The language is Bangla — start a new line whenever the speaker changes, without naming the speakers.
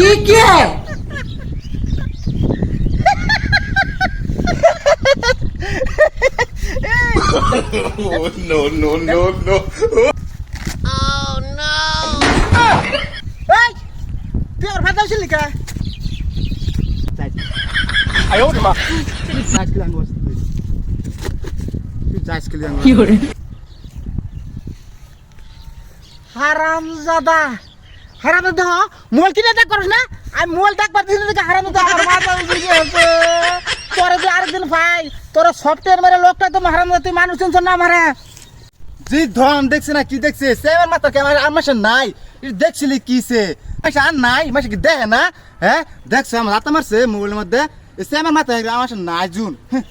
ই কে
Oh, no, no, no, no.
এই তুই আর ভাত আসলি কা
আয় মা
যাইস তুই যাইস কি আঙ্গুস হারাম জাদা হারাম দেহ মোল কিনে দেখ করছ না। আমি মোল দেখ পারছি না হারাম দেহ আর মাথা উঠে গেছে তোরে যে আরেকদিন ভাই তোর সফটওয়্যার মেরে লোকটা তো হারাম তুই মানুষ চিনছ না মারে
জি ধন দেখছে না কি দেখছে? সেভেন মাত্র কে আমার আমার সাথে নাই। দেখছিলি কিসে মাসে আর নাই মাসে কি দেখে না? হ্যাঁ দেখছ আমার হাতে মারছে মোবাইলের মধ্যে। সেভেন মাত্র আমার সাথে নাই জুন। হ্যাঁ,